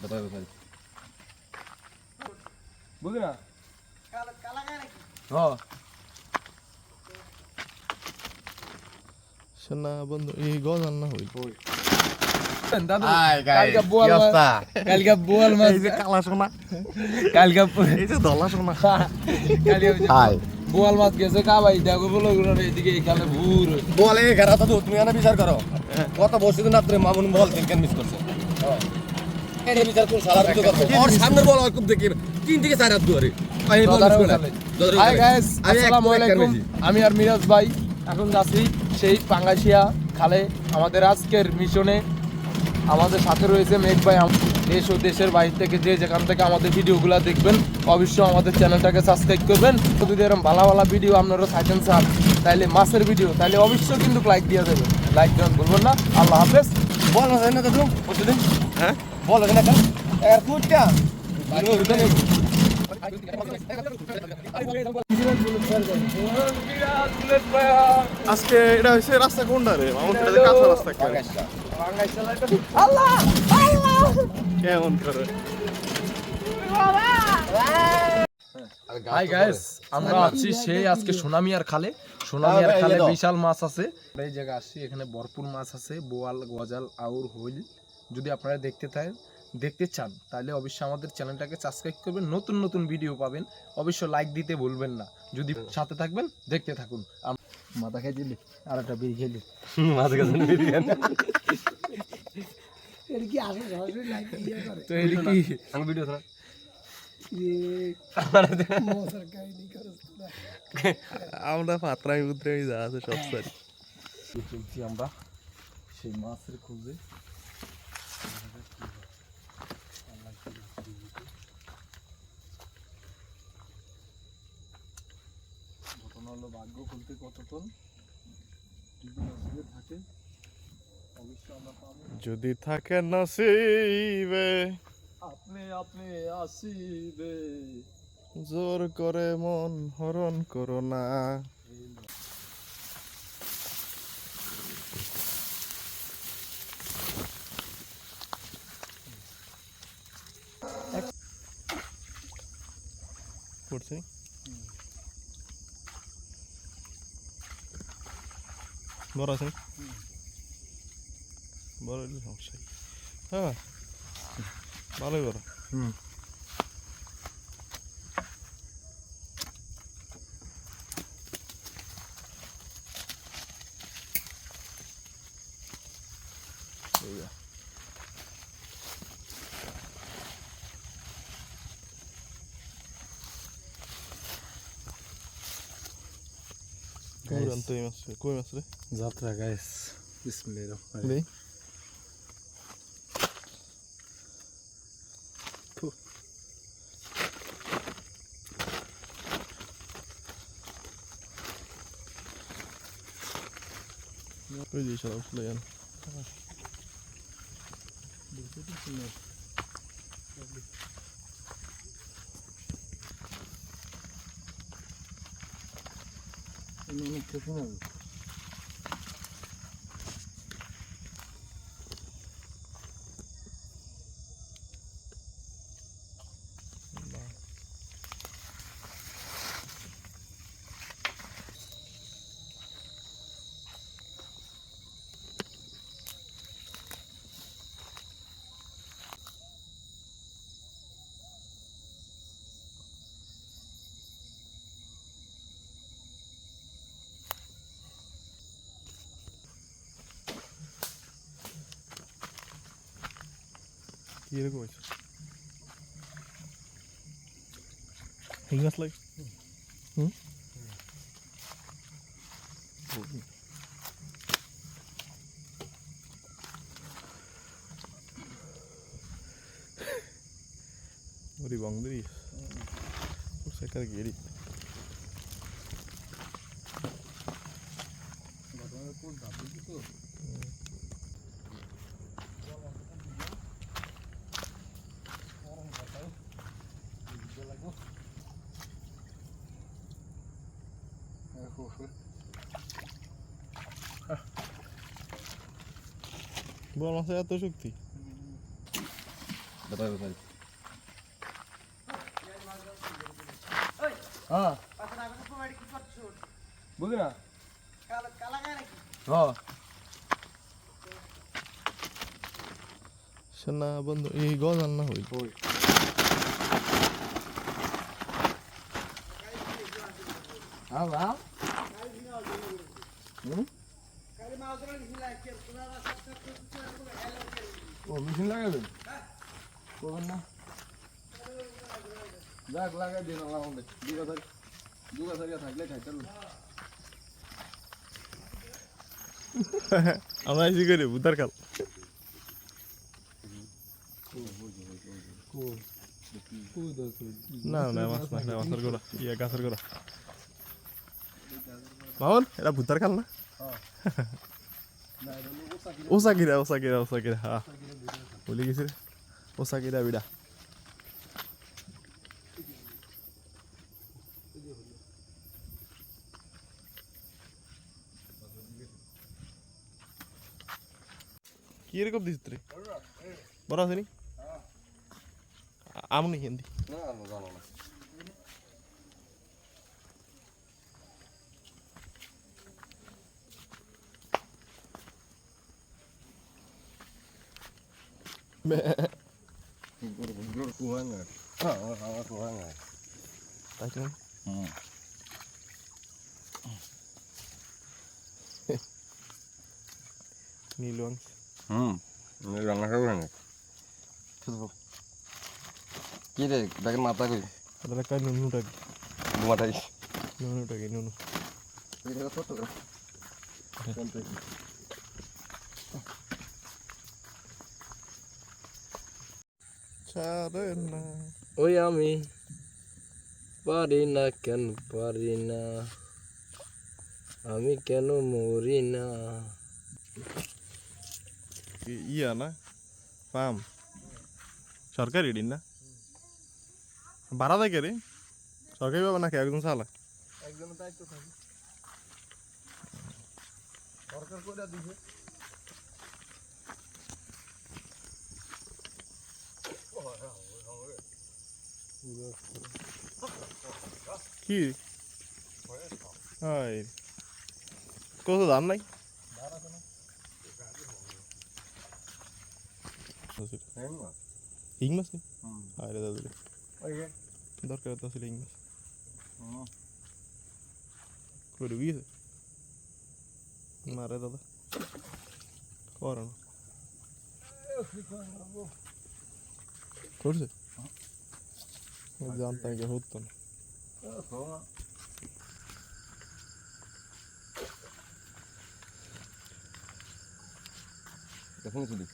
ব্যাপার বুঝলি না হ্যাঁ শোনা বন্ধু এই গজাল না হই। দাদু হাই গাইস কালকে কি বোয়াল মাছ অবস্থা কালকে বোয়াল মাছ। এই যে কালা সোনা। কালকে এই যে ধলা সোনা। কালকে হাই বোয়াল মাছ গেছে কাবাই দেখো বলো ওগুলোর এদিকে এখানে ভুর। বলে ঘেরা তো তুমি এনে বিচার করো। কত বসে রাত্রে মামুন বল কেন মিস করছে। ওর সামনের বল খুব দেখি তিন থেকে চার হাত দুয়ারে। আমি আর মিরাজ ভাই। এখন যাচ্ছি সেই পাঙ্গাশিয়া খালে। আমাদের আজকের মিশনে আমাদের সাথে রয়েছে মেঘ ভাই। দেশ ও দেশের বাইরে থেকে যে যেখান থেকে আমাদের ভিডিওগুলো দেখবেন অবশ্যই আমাদের চ্যানেলটাকে সাবস্ক্রাইব করবেন। যদি এরকম ভালো ভালো ভিডিও আপনারা থাকেন স্যার তাহলে মাছের ভিডিও তাহলে অবশ্যই কিন্তু লাইক দিয়ে দেবেন। লাইক দেবেন ভুলবেন না। আল্লাহ হাফেজ। বল না না দাদু হ্যাঁ? বল না এর কুটটা আজকে এটা হইছে রাস্তা কোনটা রে? এটা কাঁচা রাস্তা করে কেমন করে? হাই গাইস আমরা আছি সেই আজকে সোনামিয়ার খালে। সোনামিয়ার খালে। বিশাল মাছ আছে। এই জায়গায় আসছি এখানে ভরপুর মাছ আছে বোয়াল গজাল আউর হইল। যদি আপনারা দেখতে চান দেখতে চান তাহলে অবশ্যই আমাদের চ্যানেলটাকে সাবস্ক্রাইব করবেন। নতুন নতুন ভিডিও পাবেন। অবশ্যই লাইক দিতে ভুলবেন না। যদি সাথে থাকবেন দেখতে থাকুন। মাথা খাই দিলি? আর একটা বিড়ি খেলি তো এর কি? আমি ভিডিও ধরা। আমরা পাত্রাই উদ্রাই যা আছে সব সারি। আমরা সেই মাছের খুঁজে। ভাগ্য খুলতে কতক্ষণ থাকে? আমরা যদি থাকে নসিবে আপনি আপনি আসিবে। জোর করে মন হরণ করো না। করছি বড় আছে বড় হইলে সমস্যা কি? হ্যাঁ ভালোই বড় হুম উড়ান্ত এই মাছ রে। কই মাছ রে যাত্রা গাইস বিসমিল্লাহির রহমানির দেই ওই যে সারা উঠলে গেল কি এরকম হয়েছে হিং Hier goed. Ging dat leuk? Hm? ഒരു വന്നിരി കുറച്ചൊക്കെ കയറി বল মাসে এত শক্তি। ব্যাপারে ব্যাপারে হ্যাঁ। বুঝলি না? হ্যাঁ। সেনা বন্ধু এই হ্যাঁ হ্যাঁ ও মেশিন লাগাবেন? করবেন না। যাক লাগাই দিন আমাদের। দুগা ধরে দুগা থাকলে খাইতে। আমরা আইসি করে বুধার খাল? না না মাছ না মাছের গোড়া ইয়ে গাছের গোড়া। মামন এটা ভূতার খাল না? ওসাকিরা ওসাকিরা ওসাকিরা হ্যাঁ বলে গেছি ওসাকিরা বিড়া কি এরকম দিস রে বড় আছে নি আমনি হিন্দি না জানো না Gugur-gugur kuangar. Kawal kawal kuangar. Tajam. Hmm. Nilon. Hmm. Nilon aku kan. Tuh. কিরে দেখেন lagi? কই তাহলে কয় নুনু ডাকি মাথায় নুনু ছাড়ে না ওই আমি পারি না কেন পারি না আমি কেন মরি না ইয়া না পাম সরকারি ঋণ না ভাড়া থাকে রে সরকারি পাবে নাকি একজন চালা একজনের দায়িত্ব থাকে সরকার করে দিছে কি হয় কত দাম নাই হিং মাছ নেই আরে দাদু রে দরকার তো ছিল হিং মাছ কই ডুবি গেছে মারে দাদা করো না করছে জানতাম কি হতো না দেখুন শুধু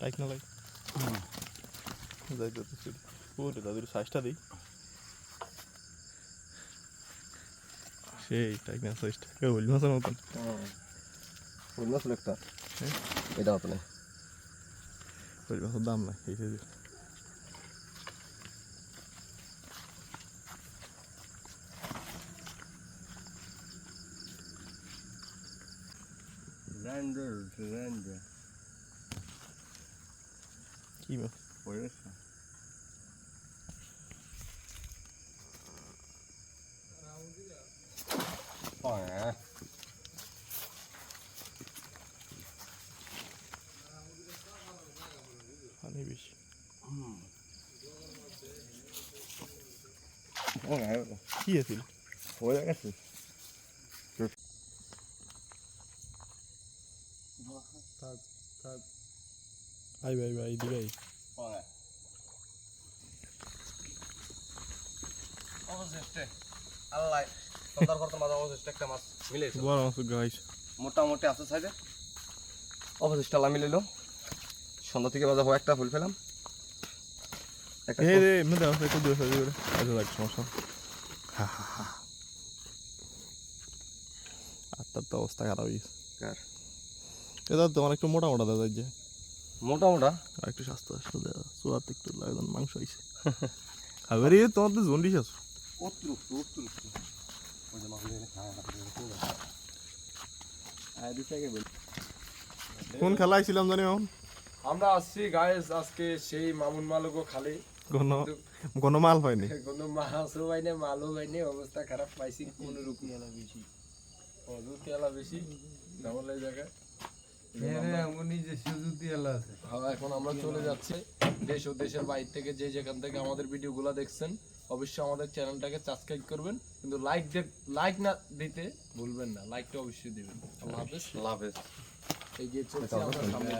টাইক না লাইক যাই তো ছিল ওরে দাদুর সাইজটা দিই সেই টাইক না সাইজটা বলি মাছের মতন ফুল মাছ একটা? এটা হতো না মাছের দাম নাই এই সাইজের র্যান্ডার র্যান্ডার কি মাছ পয়সা হ্যাঁ পানি বেশি কি আছিল হয়ে গেছে আই ভাই ভাই আল্লাহ সন্ধ্যার পর মাঝে অবশেষে একটা মাছ মিলেছে বড় মাছ গাইস মোটামুটি আছে সাইজে অবশিষ্ট আল্লাহ মিলিল সন্ধ্যা থেকে একটা ফুল ফেলাম একটা এই রে এমনি দেওয়া একটু দূরে সাইজ করে আচ্ছা সমস্যা। হা হা হা আত্মার তো অবস্থা খারাপ হয়েছে। কার? এটা তোমার একটু মোটা মোটা যায় যে। মোটা মোটা? আর একটু স্বাস্থ্য স্বাস্থ্য দেওয়া চুয়াতে একটু লাগবে মাংস হয়েছে। খাবার এই তোমার তো জন্ডিস আছো। অতিরিক্ত অতিরিক্ত। কোন খেলা আইছিলাম জানি এখন আমরা আসছি গায়েস আজকে সেই মামুন মালুকও খালি। কোনো কোনো মাল হয়নি। কোনো মাছও পাইনি মালও পাইনি অবস্থা খারাপ পাইছি কোন এলা বেশি এলা বেশি জায়গায় হ্যাঁ, এখন আমরা চলে যাচ্ছি। দেশ ও দেশের বাইরে থেকে যে যেখান থেকে আমাদের ভিডিওগুলো দেখছেন অবশ্যই আমাদের চ্যানেলটাকে সাবস্ক্রাইব করবেন। কিন্তু লাইক লাইক না দিতে ভুলবেন না লাইকটা অবশ্যই দিবেন। আল্লাহ হাফেজ। লাভ এগিয়ে চলছি আমরা সামনের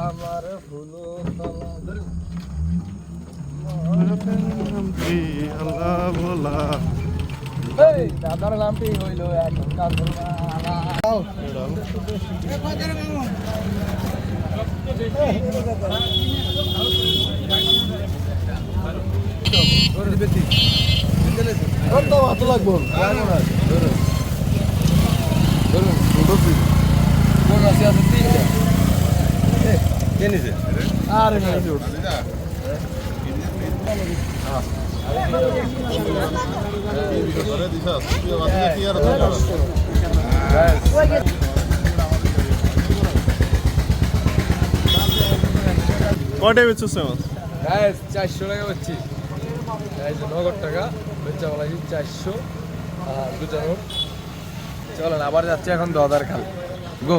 আমার ফুলো তলা আল্লাহ ভোলা এই দাদার নামটি হইল এখনকার ভালো লাগবো কোন আছে আছে তিনটা কে নিছে আরে না কয়টা বেচছিস মাছ গাইস চারশো টাকা গাইস নগদ টাকা, বেচা বলা চারশো, আর দুটা চলেন আবার যাচ্ছি এখন দদার খাল। গো।